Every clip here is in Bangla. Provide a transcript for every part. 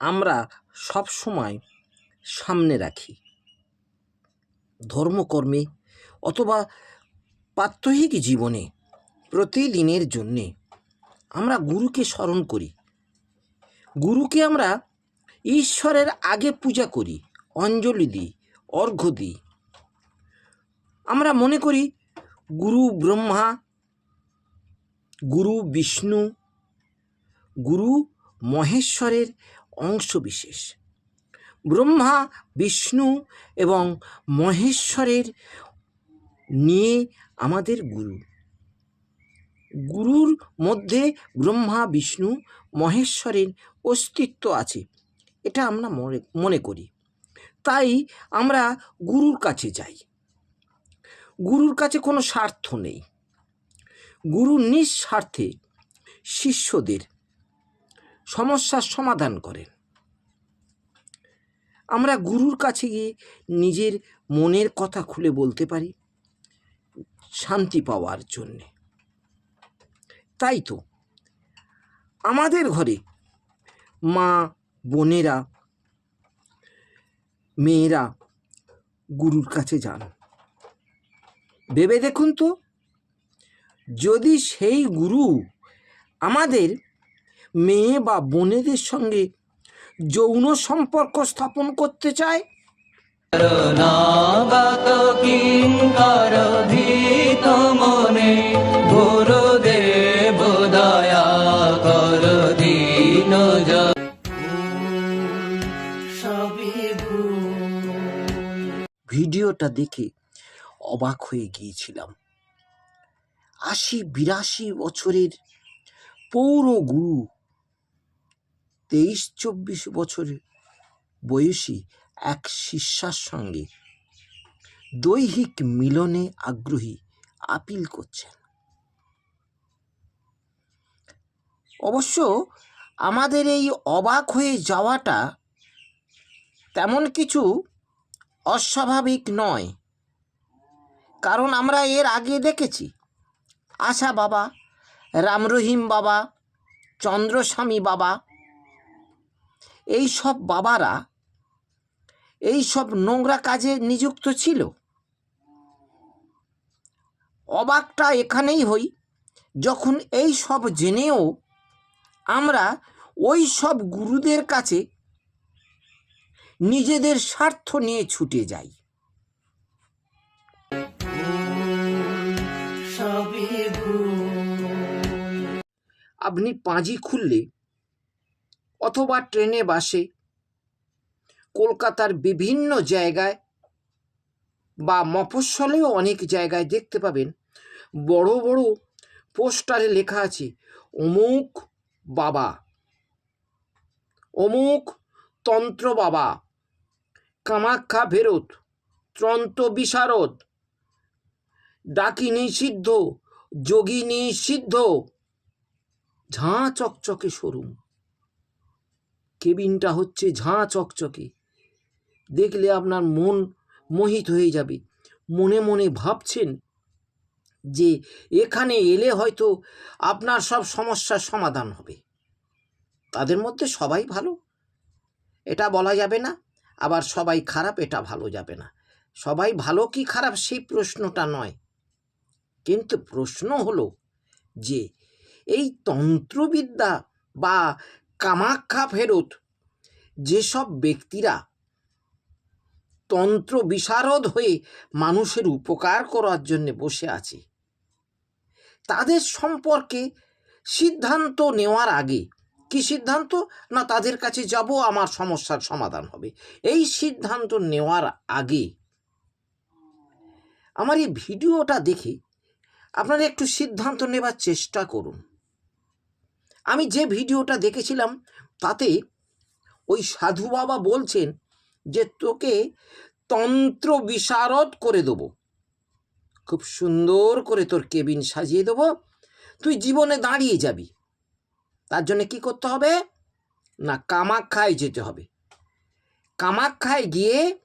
আমরা সব সময় সামনে রাখি। ধর্মকর্মে অথবা প্রাত্যহিক জীবনে, প্রতিদিনের জন্যে আমরা গুরুকে স্মরণ করি। গুরুকে আমরা ঈশ্বরের আগে পূজা করি, অঞ্জলি দিই, অর্ঘ্য দিই। আমরা মনে করি, গুরু ব্রহ্মা, গুরু বিষ্ণু, গুরু মহেশ্বরের অংশবিশেষ। ব্রহ্মা, বিষ্ণু এবং মহেশ্বরের নিয়ে আমাদের গুরু। গুরুর মধ্যে ব্রহ্মা, বিষ্ণু, মহেশ্বরের অস্তিত্ব আছে, এটা আমরা মনে মনে করি। তাই আমরা গুরুর কাছে যাই। গুরুর কাছে কোনো স্বার্থ নেই। গুরু নিঃস্বার্থে শিষ্যদের সমস্যার সমাধান করেন। আমরা গুরুর কাছে গিয়ে নিজের মনের কথা খুলে বলতে পারি, শান্তি পাওয়ার জন্যে। তাই তো, আমাদের ঘরে মা, বোনেরা, মেয়েরা গুরুর কাছে যান। ভেবে দেখুন তো, যদি সেই গুরু আমাদের মেয়ে বা বোনেদের সঙ্গে যৌন সম্পর্ক স্থাপন করতে চায়? মনে গুরুদেব দয়া কর দীন ভিডিওটা দেখে অবাক হয়ে গিয়েছিলাম। আশি বিরাশি বছরের পৌর গুরু তেইশ চব্বিশ বছর বয়সী এক শিষ্যার সঙ্গে দৈহিক মিলনে আগ্রহী আপিল করছেন। অবশ্য আমাদের এই অবাক হয়ে যাওয়াটা তেমন কিছু অস্বাভাবিক নয়, কারণ আমরা এর আগে দেখেছি, আশা বাবা রামরহিম বাবা, চন্দ্রস্বামী বাবা এই সব বাবারা এই সব নোংরা কাজে নিযুক্ত ছিল। অবাকটা এখানেই হই যখন এই সব জেনেও আমরা ওই সব গুরুদের কাছে নিজেদের স্বার্থ নিয়ে ছুটে যাই। আপনি পাঁজি খুললে অথবা ট্রেনে বাসে। কলকাতার বিভিন্ন জায়গায় বা মফস্বলেও অনেক জায়গায় দেখতে পাবেন বড় বড় পোস্টারে লেখা আছে, অমুক বাবা। অমুক তন্ত্র বাবা। কামাখ্যা ফেরত, ত্রন্ত বিশারদ। ডাকিনী সিদ্ধ, যোগিনী সিদ্ধ। ঝাঁ চকচকে শোরুম। কেবিনটা হচ্ছে ঝাঁ চকচকে। দেখলে আপনার মন মোহিত হয়ে যাবে। মনে মনে ভাবছেন যে এখানে এলে হয়তো আপনার সব সমস্যার সমাধান হবে। তাদের মধ্যে সবাই ভালো। এটা বলা যাবে না, আবার সবাই খারাপ, এটা ভালো যাবে না। সবাই ভালো কি খারাপ সেই প্রশ্নটা নয়। কিন্তু প্রশ্ন হলো যে এই তন্ত্রবিদ্যা বা কামাখ্যা ফেরত। যেসব ব্যক্তিরা তন্ত্র বিশারদ হয়ে মানুষের উপকার করার জন্য বসে আছে, তাদের সম্পর্কে সিদ্ধান্ত নেওয়ার আগে, কি সিদ্ধান্ত? না, তাদের কাছে যাব, আমার সমস্যার সমাধান হবে। এই সিদ্ধান্ত নেওয়ার আগে আমার এই ভিডিওটা দেখে আপনারা একটু সিদ্ধান্ত নেবার চেষ্টা করুন। আমি যে ভিডিওটা দেখেছিলাম, তাতে ওই সাধু বাবা বলছেন যে তোকে তন্ত্র বিশারদ করে দেবো। খুব সুন্দর করে তোর কেবিন সাজিয়ে দেবো। তুই জীবনে দাঁড়িয়ে যাবি। তার জন্য কি করতে হবে? না, কামাখ্যায় যেতে হবে। কামাখ্যায় গিয়ে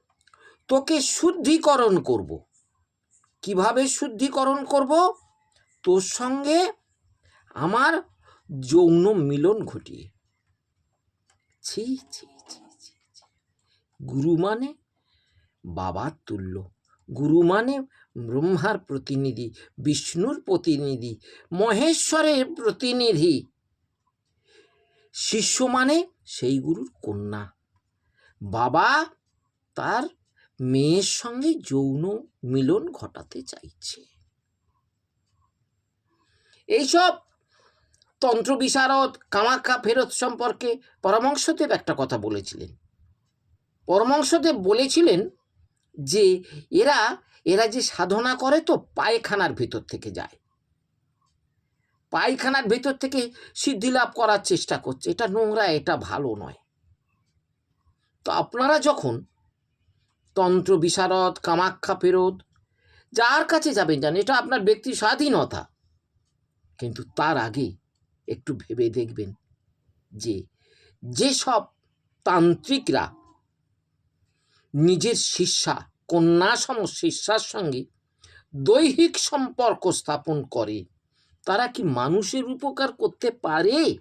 তোকে শুদ্ধিকরণ করব। কীভাবে শুদ্ধিকরণ করব? তোর সঙ্গে আমার যৌন মিলন ঘটিয়ে। ছি ছি ছি ছি। গুরু মানে বাবার তুল্য। গুরু মানে ব্রহ্মার প্রতিনিধি, বিষ্ণুর প্রতিনিধি, মহেশ্বরের প্রতিনিধি। শিষ্য মানে সেই গুরুর কন্যা। বাবা তার মেয়ের সঙ্গে যৌন মিলন ঘটাতে চাইছে। এইসব তন্ত্র বিশারদ কামাখ্যা ফেরত সম্পর্কে পরমংশদেব একটা কথা বলেছিলেন। পরমংশদেব বলেছিলেন যে, এরা এরা যে সাধনা করে তো পায়খানার ভিতর থেকে যায়। পায়খানার ভিতর থেকে সিদ্ধি লাভ করার চেষ্টা করছে। এটা নোংরা, এটা ভালো নয়। তো আপনারা যখন তন্ত্র বিশারদ কামাখ্যা ফেরত, যার কাছে যাবেন যান এটা আপনার ব্যক্তি স্বাধীনতা। কিন্তু তার আগে একটু ভেবে দেখবেন যে যেসব তান্ত্রিকরা নিজের শিষ্যা কন্যা সম শিষ্যার সঙ্গে দৈহিক সম্পর্ক স্থাপন করে, তারা কি মানুষের উপকার করতে পারে?